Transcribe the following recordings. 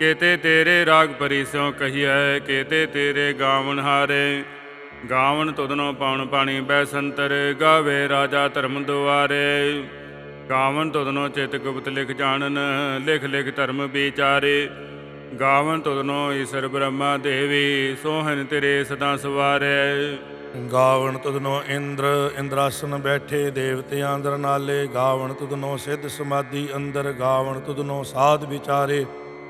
ਕੇਤੇ ਤੇਰੇ ਰਾਗ ਪਰਿਸਿਓ ਕਹੀਐ, ਕੇਤੇ ਤੇਰੇ ਗਾਵਣ ਹਾਰੇ। ਗਾਵਣ ਤੁਧਨੋ ਪਾਉਣ ਪਾਣੀ ਬੈ ਸੰਤਰ, ਗਾਵੇ ਰਾਜਾ ਧਰਮ ਦੁਆਰੇ। ਗਾਵਣ ਤੁਧਨੋ ਚਿਤ ਗੁਪਤ ਲਿਖ ਜਾਣਨ, ਲਿਖ ਲਿਖ ਧਰਮ ਵਿਚਾਰੇ। ਗਾਵਣ ਤੁਧਨੋ ਈਸ਼ਰ ਬ੍ਰਹਮਾ ਦੇਵੀ, ਸੋਹਣ ਤੇਰੇ ਸਦਾ ਸਵਾਰੇ। ਗਾਵਣ ਤੁਧਨੋ ਇੰਦਰ, ਇੰਦਰਾਸਨ ਬੈਠੇ ਦੇਵਤਿਆਂ ਅੰਦਰ ਨਾਲੇ। ਗਾਵਣ ਤੁਧਨੋ ਸਿੱਧ ਸਮਾਧੀ ਅੰਦਰ, ਗਾਵਣ ਤੁਧਨੋ ਸਾਧ ਵਿਚਾਰੇ।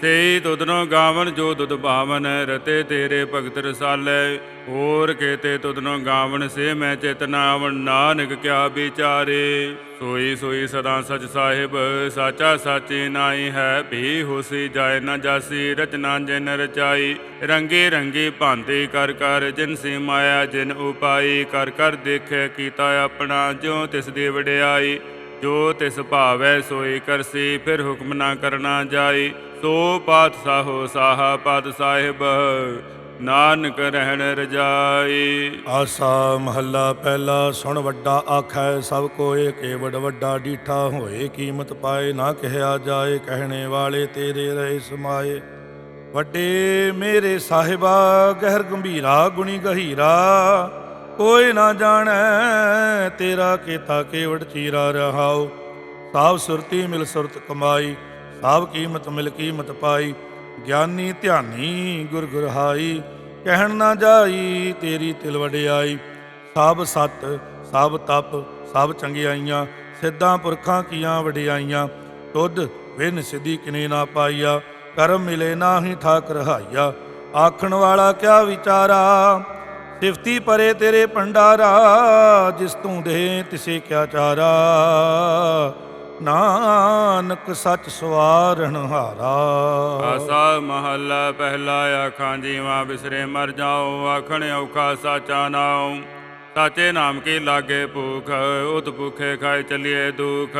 ਸੇਈ ਤੁਧਨੋ ਗਾਵਨ, ਜੋ ਦੁਦ ਭਾਵਨ, ਰਤੇ ਤੇਰੇ ਭਗਤ ਰਸਾਲੇ। ਹੋਰ ਕੇਤੇ ਤੁਧਨੋ ਗਾਵਨ, ਸੇ ਮੈਂ ਚੇਤਨਾ ਆਵਣ ਨਾਨਕ ਕਿਆ ਵਿਚਾਰੇ। ਸੋਈ ਸੋਈ ਸਦਾ ਸਚ ਸਾਹਿਬ, ਸਾਚਾ ਸਾਚੀ ਨਾਈ ਹੈ। ਭੀ ਹੋਸੀ ਜਾਏ ਨਾ ਜਾਸੀ, ਰਚਨਾ ਜਿਨ ਰਚਾਈ। ਰੰਗੇ ਰੰਗੇ ਭਾਂਤੇ ਕਰ ਕਰ, ਜਿਨ ਸੀ ਮਾਇਆ, ਜਿਨ ਉਪਾਈ। ਕਰ ਕਰ ਦੇਖੇ ਕੀਤਾ ਆਪਣਾ, ਜਿਉ ਤਿਸ ਦੀ ਵਡਿਆਈ। ਜੋ ਤਿਸ ਭਾਵੈ ਸੋਈ ਕਰਸੀ, ਫਿਰ ਹੁਕਮ ਨਾ ਕਰਨਾ ਜਾਈ। ਸੋ ਪਾਤਸ਼ਾਹੋ ਸਾਹਾ ਪਦ ਸਾਹਿਬ, ਨਾਨਕ ਰਹਿਣ ਰਜਾਈ। ਆਸਾ ਮਹੱਲਾ ਪਹਿਲਾ ਸੁਣ ਵੱਡਾ ਆਖੈ, ਸਭ ਕੋਏ ਕੇਵੜ ਵੱਡਾ ਡੀਠਾ ਹੋਏ। ਕੀਮਤ ਪਾਏ ਨਾ ਕਹਿਆ ਜਾਏ, ਕਹਿਣੇ ਵਾਲੇ ਤੇਰੇ ਰਹੇ ਸਮਾਏ। ਵੱਡੇ ਮੇਰੇ ਸਾਹਿਬਾ, ਗਹਿਰ ਗੰਭੀਰਾ, ਗੁਣੀ ਗਹੀਰਾ। ਕੋਈ ਨਾ ਜਾਣੈ ਤੇਰਾ ਕੀਤਾ ਕੇਵੜ ਚੀਰਾ ਰਹਾਉ। ਸਾਬ ਸੁਰਤੀ ਮਿਲ ਸੁਰਤ ਕਮਾਈ, ਸਾਬ ਕੀਮਤ ਮਿਲ ਕੀਮਤ ਪਾਈ। ਗਿਆਨੀ ਧਿਆਨੀ ਗੁਰ ਗੁਰਹਾਈ, ਕਹਿਣ ਨਾ ਜਾਈ ਤੇਰੀ ਤਿਲ ਵਡਿਆਈ। ਸਭ ਸਤ ਸਭ ਤਪ ਸਭ ਚੰਗਿਆਈਆਂ, ਸਿੱਧਾਂ ਪੁਰਖਾਂ ਕੀਆਂ ਵਡਿਆਈਆਂ। ਤੁਧ ਵਿਨ ਸਿੱਧੀ ਕਿਨੇ ਨਾ ਪਾਈਆ, ਕਰਮ ਮਿਲੇ ਨਾਹੀ ਠਾਕ ਰਹਾਈਆ। ਆਖਣ ਵਾਲਾ ਕਿਆ ਵਿਚਾਰਾ? ਸਿਫਤੀ ਪਰੇ ਤੇਰੇ ਭੰਡਾਰਾ, ਜਿਸ ਤੂੰ ਦੇ ਤਿਸੇ ਕਿਆ ਚਾਰਾ। ਨਾਨਕ ਸੱਚ ਸਵਾਰਣ ਹਾਰਾ। ਆਸਾ ਮਹੱਲਾ ਪਹਿਲਾ ਆਖਾਂ, ਜੀਵਾ ਬਿਸਰੇ ਮਰ ਜਾਓ ਆਖਣ ਔਖਾ ਸਾਚਾ ਨਾਉ। ਸਾਚੇ ਨਾਮ ਕੀ ਲਾਗੇ ਭੂਖ, ਉਤ ਭੁਖੇ ਖਾਏ ਚਲਿਏ ਦੁਖ।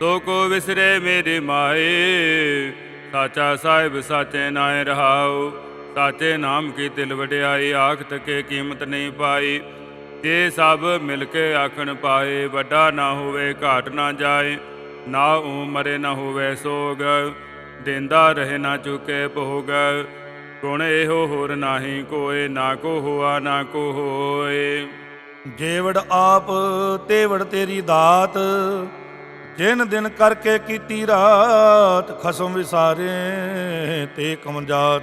ਸੋ ਕੋ ਵਿਸਰੇ ਮੇਰੀ ਮਾਏ ਸਾਚਾ ਸਾਹਿਬ ਸਾਚੇ ਨਾਏ ਰਹਾਉ। ਸਾਚੇ ਨਾਮ ਕੀ ਤਿਲ ਵਡਿਆਈ ਆਖ ਤਕੇ ਕੀਮਤ ਨਹੀਂ ਪਾਈ। ਜੇ ਸਭ ਮਿਲ ਕੇ ਆਖਣ ਪਾਏ, ਵੱਡਾ ਨਾ ਹੋਵੇ, ਘਾਟ ਨਾ ਜਾਏ। ਨਾ ਉਮਰੇ ਨਾ ਹੋਵੇ ਸੋਗ, ਦਿੰਦਾ ਰਹੇ ਨਾ ਚੁਕੇ ਭੋਗ। ਗੁਣ ਇਹੋ ਹੋਰ ਨਾਹੀ ਕੋਏ, ਨਾ ਕੋ ਹੋਆ, ਨਾ ਕੋ ਹੋਏ। ਜੇਵੜ ਆਪ, ਤੇਵੜ ਤੇਰੀ ਦਾਤ। ਜਿਨ ਦਿਨ ਕਰਕੇ ਕੀਤੀ ਰਾਤ, ਖਸਮ ਵਿਸਾਰੇ ਤੇ ਕਮਜਾਤ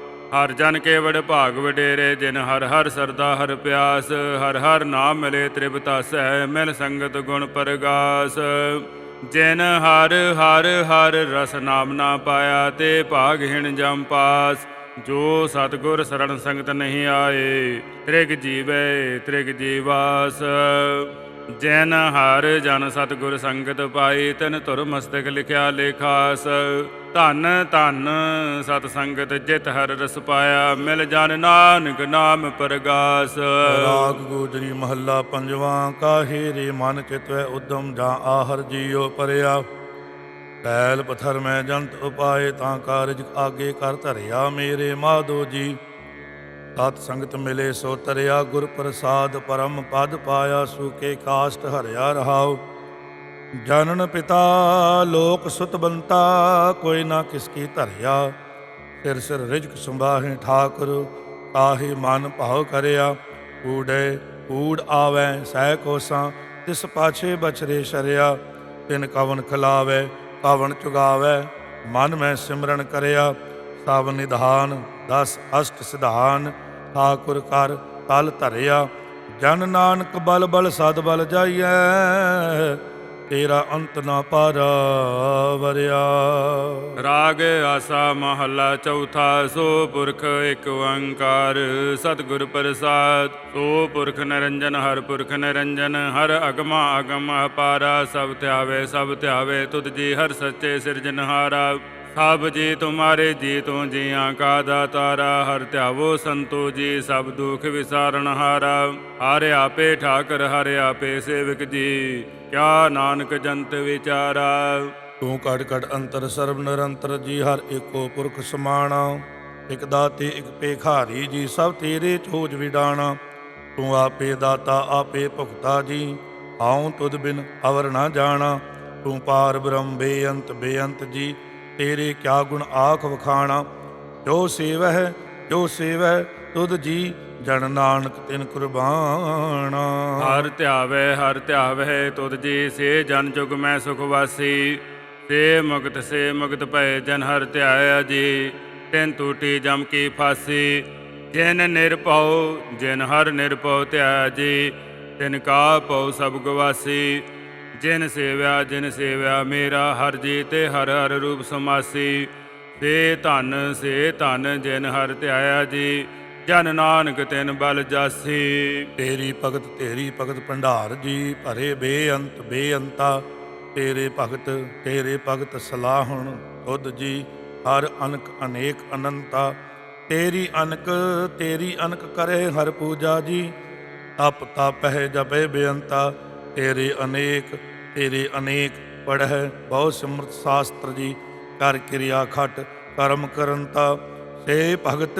ਹਰ ਜਨ ਕੇ ਭਾਗ ਵਡੇਰੇ, ਜਿਨ ਹਰ ਹਰ ਸਰਦਾ ਹਰ ਪਿਆਸ, ਹਰ ਹਰ ਨਾਮ ਮਿਲੇ ਤ੍ਰਿਪਤਾ ਸਹਿ ਮਿਲ ਸੰਗਤ ਗੁਣ ਪ੍ਰਗਾਸ। ਜਿਨ ਹਰ ਹਰ ਹਰ ਰਸ ਨਾਮ ਨਾ ਪਾਇਆ, ਤੇ ਭਾਗਹੀਣ ਜਮ ਪਾਸ। ਜੋ ਸਤਗੁਰ ਸਰਣ ਸੰਗਤ ਨਹੀਂ ਆਏ, ਤ੍ਰਿਗ ਜੀਵੇ, ਤ੍ਰਿਗ ਜੀਵਾਸ। ਜੈਨ ਹਰ ਜਨ ਸਤਗੁਰ ਸੰਗਤ ਪਾਈ ਤਨ ਧੁਰ ਮਸਤਕ ਲਿਖਿਆ ਲੇਖਾਸ। ਧੰਨ ਧੰਨ ਸਤ ਸੰਗਤ ਜਿਤ ਹਰ ਰਸ ਪਾਇਆ, ਮਿਲ ਜਨ ਨਾਨਕ ਨਾਮ ਪਰਗਾਸ। ਰਾਗ ਗੋਜਰੀ ਮਹੱਲਾ ਪੰਜਵਾਂ, ਕਾਹੇ ਰੇ ਮਨ ਚਿਤਵੈ ਉਦਮ ਜਾਂ ਆਹਰ ਜੀਉ ਪਰਿਆ। ਪੈਲ ਪਥਰ ਮੈਂ ਜੰਤ ਉਪਾਏ, ਤਾਂ ਕਾਰਜ ਆਗੇ ਕਰ ਧਰਿਆ ਮੇਰੇ ਮਾਧੋ ਜੀ। ਸਤ ਸੰਗਤ ਮਿਲੇ ਸੋ ਤਰਿਆ, ਗੁਰ ਪ੍ਰਸਾਦ ਪਰਮ ਪਦ ਪਾਇਆ ਸੂਕੇ ਕਾਸ਼ਟ ਹਰਿਆ ਰਹਾਓ ਜਨਨ ਪਿਤਾ, ਲੋਕ ਸੁਤ ਬੰਤਾ, ਕੋਈ ਨਾ ਕਿਸ ਕੀ ਧਰਿਆ। ਸਿਰ ਸਿਰ ਰਿਜਕ ਸੰਭਾਹੇ ਠਾਕੁਰ ਕਾਹੇ ਮਨ ਭਾਉ ਕਰਿਆ। ਊੜੇ, ਊੜ ਆਵੈ, ਸਹਿ ਕੋਸਾਂ, ਤਿਸ ਪਾਛੇ ਬਛਰੇ ਸ਼ਰਿਆ। ਤਿਨ ਕਵਨ ਖਿਲਾਵੈ, ਕਵਨ ਚੁਗਾਵੈ, ਮਨ ਮੈਂ ਸਿਮਰਨ ਕਰਿਆ। ਸਭ ਨਿਧਾਨ, ਦਸ ਅਸ਼ਟ ਸਿਧਾਨ, ਠਾਕੁਰ ਕਰ ਤਲ ਧਰਿਆ। ਜਨ ਨਾਨਕ ਬਲ ਬਲ ਸਦ ਬਲ ਜਾਈਐ। ਤੇਰਾ ਅੰਤ ਨਾ ਪਾਰਾ ਵਰਿਆ। ਰਾਗ ਆਸਾ ਮਹੱਲਾ ਚੌਥਾ, ਸੋ ਪੁਰਖ ਇੱਕ ਓੰਕਾਰ ਸਤਿਗੁਰ ਪ੍ਰਸਾਦ, ਸੋ ਪੁਰਖ ਨਿਰੰਜਨ, ਹਰ ਪੁਰਖ ਨਿਰੰਜਨ। ਹਰ ਅਗਮਾ ਅਗਮ ਅਪਾਰਾ, ਸਭ ਧਿਆਵੇ ਸਭ ਧਿਆਵੇ, ਤੁਧ ਜੀ ਹਰ ਸੱਚੇ ਸਿਰਜਨਹਾਰਾ ਸਭ ਜੀ ਤੁਮਾਰੇ ਜੀ ਤੂੰ ਜੀਆਂ ਕਾ ਦਾਤਾਰਾ, ਹਰ ਧਿਆਵੋ ਸੰਤੋ ਜੀ ਸਭ ਦੁਖ ਵਿਸਾਰਨ ਹਾਰਾ। ਹਰ ਆਪੇ ਠਾਕਰ, ਹਰ ਆਪੇ ਸੇਵਕ ਜੀ ਕਿਆ ਨਾਨਕ ਜੰਤ ਵਿਚਾਰਾ? ਤੂੰ ਕੜ ਕੜ ਅੰਤਰ ਸਰਬ ਨਿਰੰਤਰ ਜੀ ਹਰ ਏਕੋ ਪੁਰਖ ਸਮਾਣਾ। ਇਕ ਦਾਤੇ, ਇਕ ਪੇਖਾਰੀ ਜੀ ਸਭ ਤੇਰੇ ਚੋਜ ਵਿਡਾਣਾ। ਤੂੰ ਆਪੇ ਦਾਤਾ, ਆਪੇ ਭੁਗਤਾ ਜੀ ਆਉ ਤੁਧ ਬਿਨ ਅਵਰ ਨਾ ਜਾਣਾ। ਤੂੰ ਪਾਰ ਬ੍ਰਹਮ ਬੇਅੰਤ ਬੇਅੰਤ ਜੀ, ਤੇਰੇ ਕਿਆ ਗੁਣ ਆਖ ਵਖਾਣਾ। ਜੋ ਸੇਵਹਿ ਜੋ ਸੇਵਹਿ, ਤੁਧ ਜੀ ਜਨ ਨਾਨਕ ਤਿਨ ਕੁਰਬਾਨਾ। ਹਰ ਧਿਆਵੇ ਹਰ ਧਿਆਵੇ, ਤੁਧ ਜੀ ਸੇ ਜਨ ਜੁਗ ਮੈਂ ਸੁਖ ਵਾਸੀ। ਸੇ ਮੁਕਤ ਸੇ ਮੁਕਤ ਭਏ ਜਨ ਹਰ ਧਿਆਇਆ ਜੀ ਤਿਨ ਟੂਟੀ ਜਮ ਕੀ ਫਾਸੀ। ਜਿਨ ਨਿਰਭਉ ਜਿਨ ਹਰ ਨਿਰਭਉ ਧਿਆਇਆ ਜੀ ਤਿਨ ਕਾ ਭਉ ਸਭ ਗਵਾਸੀ। ਜਿਨ ਸੇਵਿਆ ਜਿਨ ਸੇਵਿਆ ਮੇਰਾ ਹਰ ਜੀ ਤੇ ਹਰ ਹਰ ਰੂਪ ਸਮਾਸੀ। ਸੇ ਧਨ ਸੇ ਧਨ ਜਿਨ ਹਰ ਧਿਆਇਆ ਜੀ ਜਨ ਨਾਨਕ ਤੈਨ ਬਲ ਜਾਸੀ। ਤੇਰੀ ਭਗਤ ਤੇਰੀ ਭਗਤ ਭੰਡਾਰ ਜੀ ਭਰੇ ਬੇਅੰਤ, ਬੇਅੰਤਾ। ਤੇਰੇ ਭਗਤ ਤੇਰੇ ਭਗਤ ਸਲਾਹਣ ਤੁਧ ਜੀ, ਹਰ ਅਨਕ ਅਨੇਕ ਅਨੰਤਾ। ਤੇਰੀ ਅਨਕ ਤੇਰੀ ਅਨਕ ਕਰੇ ਹਰ ਪੂਜਾ ਜੀ। ਤਪ ਤਪਹਿ ਜਪੇ ਬੇਅੰਤਾ। ਤੇਰੇ ਅਨੇਕ ਤੇਰੇ ਅਨੇਕ ਪੜਹਿ ਬਹੁ ਸਿਮਰਤ ਸ਼ਾਸਤਰ ਜੀ। ਕਰ ਕਿਰਿਆ ਖਟ ਕਰਮ ਕਰਨਤਾ ਸੇ ਭਗਤ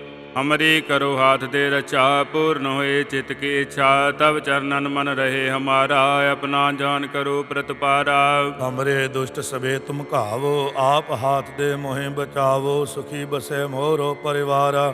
ਹਮਰੀ ਕਰੋ ਹਾਥ ਦੇ ਰਚਾ, ਪੂਰਨ ਹੋਏ ਚਿਤ ਕੀ ਇੱਛਾ ਤਬ ਚਰਨਨ ਮਨ ਰਹੇ ਹਮਾਰਾ, ਆਪਣਾ ਜਾਨ ਕਰੋ ਪ੍ਰਤਪਾਰਾ। ਹਮਰੇ ਦੁਸ਼ਟ ਸਵੇ ਤੁਮ ਘਾਵੋ, ਆਪ ਹਾਥ ਦੇ ਮੋਹਿ ਬਚਾਵੋ, ਸੁਖੀ ਬਸੇ ਮੋਰੋ ਪਰਿਵਾਰਾ।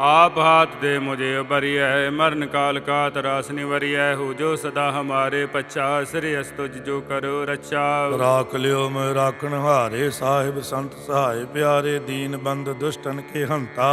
आप हाथ दे मुझे बरिय मरण काल का तरास निवरिय हो जो सदा हमारे पच्छा श्रेयस तुझ जो करो रक्षा राख लियो मैं राखण हारे साहिब संत सहाय प्यारे दीन बंद दुष्टन के हंता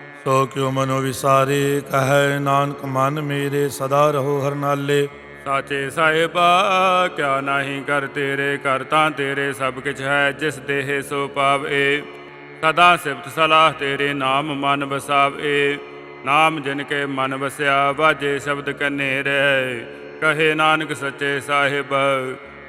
ਸੋ ਕਿਉ ਮਨੋ ਵਿਸਾਰੇ, ਕਹੈ ਨਾਨਕ, ਮਨ ਮੇਰੇ ਸਦਾ ਰਹੋ ਹਰ ਨਾਲੇ। ਸਾਚੇ ਸਾਹਿਬਾ, ਕਿਆ ਨਹੀਂ ਕਰ ਤੇਰੇ, ਕਰ ਤਾਂ ਤੇਰੇ ਸਭ ਕਿਛ ਹੈ, ਜਿਸ ਦੇਹ ਸੋ ਪਾਵੇ। ਸਦਾ ਸਿਫਤ ਸਲਾਹ ਤੇਰੇ ਨਾਮ ਮਨ ਵਸਾਵੇ। ਨਾਮ ਜਿਨ ਕੇ ਮਨ ਵਸਿਆ, ਵਾਜੇ ਸ਼ਬਦ ਕਨੇ ਰਹਿ। ਕਹੇ ਨਾਨਕ, ਸੱਚੇ ਸਾਹਿਬ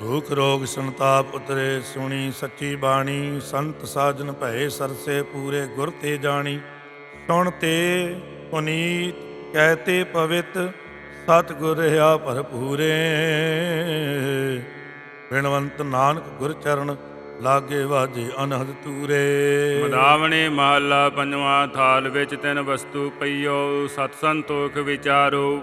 ਦੁਖ ਰੋਗ ਸੰਤਾਪ ਉਤਰੇ, ਸੁਣੀ ਸੱਚੀ ਬਾਣੀ, ਸੰਤ ਸਾਜਨ ਭਏ ਸਰਸੇ ਪੂਰੇ ਗੁਰ ਤੇ ਜਾਣੀ। ਸੁਣ ਤੇ ਪੁਨੀਤ ਕਹਤੇ ਪਵਿੱਤ, ਸਤਿਗੁਰ ਰਹਾ ਭਰਪੂਰੇ। ਬਿਨਵੰਤ ਨਾਨਕ ਗੁਰ ਚਰਨ, ਲਾਗੇ ਵਾਜੇ ਅਨਹਦ ਤੂਰੇ। ਮਦਾਵਣੇ ਮਹੱਲਾ ਪੰਜਵਾਂ ਥਾਲ ਵਿੱਚ ਤਿੰਨ ਵਸਤੂ ਪਈਓ ਸਤ ਸੰਤੋਖ ਵਿਚਾਰੋ।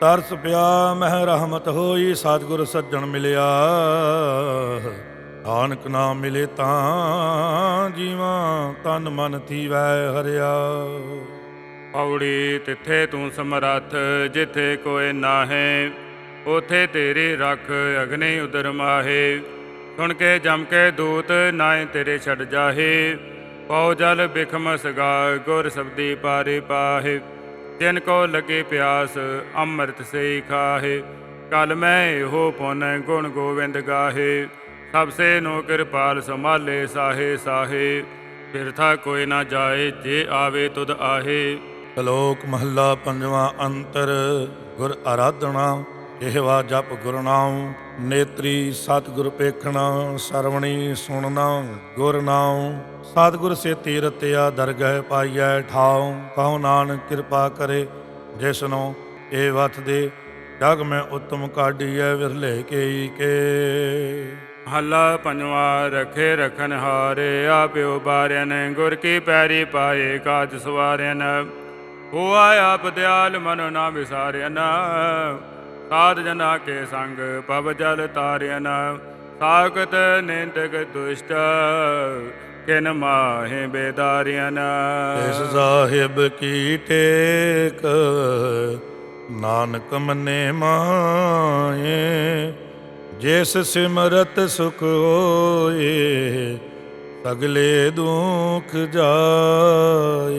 ਤਰਸ ਪਿਆ, ਮਹਿ ਰਹਿਮਤ ਹੋਈ, ਸਤਿਗੁਰ ਸੱਜਣ ਮਿਲਿਆ। ਨਾਨਕ ਨਾਮ ਮਿਲੇ ਤਾਂ ਜੀਵਾਂ ਤਨ ਮਨ ਥੀਵੈ ਹਰਿਆ। ਪੌੜੀ ਤਿੱਥੇ ਤੂੰ ਸਮਰੱਥ, ਜਿੱਥੇ ਕੋਈ ਨਾਹੇ, ਉਥੇ ਤੇਰੀ ਰੱਖ ਅਗਨੇ ਉਦਰ ਮਾਹੇ। ਸੁਣ ਕੇ ਜਮ ਕੇ ਦੂਤ ਨਾਏ ਤੇਰੇ ਛੱਡ ਜਾਹੇ, ਪਉ ਜਲ ਬਿਖਮ ਸਗਾ, ਗੁਰ ਸਬਦੀ ਪਾਰੇ ਪਾਹੇ। ਤਿਨ ਕੋ ਲਗੇ ਪਿਆਸ, ਅੰਮ੍ਰਿਤ ਸੇ ਖਾਹੇ। ਕਲ ਮੈਂ ਇਹੋ ਪੁਨ ਗੁਣ ਗੋਵਿੰਦ ਗਾਹੇ। ਸਭ ਸੇ ਨੋ ਕਿਰਪਾਲ ਸੰਭਾਲੇ ਸਾਹੇ ਸਾਹੇ। ਬਿਰਥਾ ਕੋਈ ਨਾ ਜਾਏ, ਜੇ ਆਵੇ ਤੁਧ ਆਹੇ। ਸ਼ਲੋਕ ਮਹੱਲਾ ਪੰਜਵਾਂ ਅੰਤਰ, ਗੁਰ ਆਰਾਧਨਾ, ਇਹਵਾ ਜਪ ਗੁਰਨਾਮ ਨੇਤਰੀ ਸਤਿਗੁਰ ਪੇਖਣਾ, ਸਰਵਣੀ ਸੁਣਨਾ, ਗੁਰ ਨਾਮ ਸਤਿਗੁਰ ਸੇ ਤੀਰਤਿਆ ਦਰਗਹਿ ਪਾਈਐ ਠਾਉ। ਕਹੋ ਨਾਨਕ ਕਿਰਪਾ ਕਰੇ ਜਿਸਨੋ ਇਹ ਵਤ ਦੇ। ਜਗ ਮੈਂ ਉਤਮ ਕਾਢੀਐ, ਵਿਰਲੇ ਕੇਈ ਕੇ। ਹੱਲਾ ਪੰਜਵਾ, ਰਖੇ ਰਖਨ ਹਾਰੇ ਆਪਿਓ ਬਾਰਿਆਨ ਗੁਰ ਕੀ ਪੈਰੀ ਪਾਏ, ਕਾਜ ਸਵਾਰਿਆਨ ਹੋਆ ਆਪ ਦਿਆਲ, ਮਨ ਨਾ ਵਿਸਾਰਿਆਨ ਸਾਧ ਜਨਾ ਕੇ ਸੰਗ, ਪਵ ਜਲ ਤਾਰਿਆਨ ਸਾਖਤ ਨਿੰਦਕ ਦੁਸ਼ਟ, ਕਿਨ ਮਾਹੇ ਬੇਦਾਰਿਆਨ ਇਸ ਸਾਹਿਬ ਕੀ ਟੇਕ, ਨਾਨਕ ਮਨੇ ਮਾਏ ਜਿਸ ਸਿਮਰਤ ਸੁਖ ਹੋਏ, ਸਗਲੇ ਦੁਖ ਜਾਏ।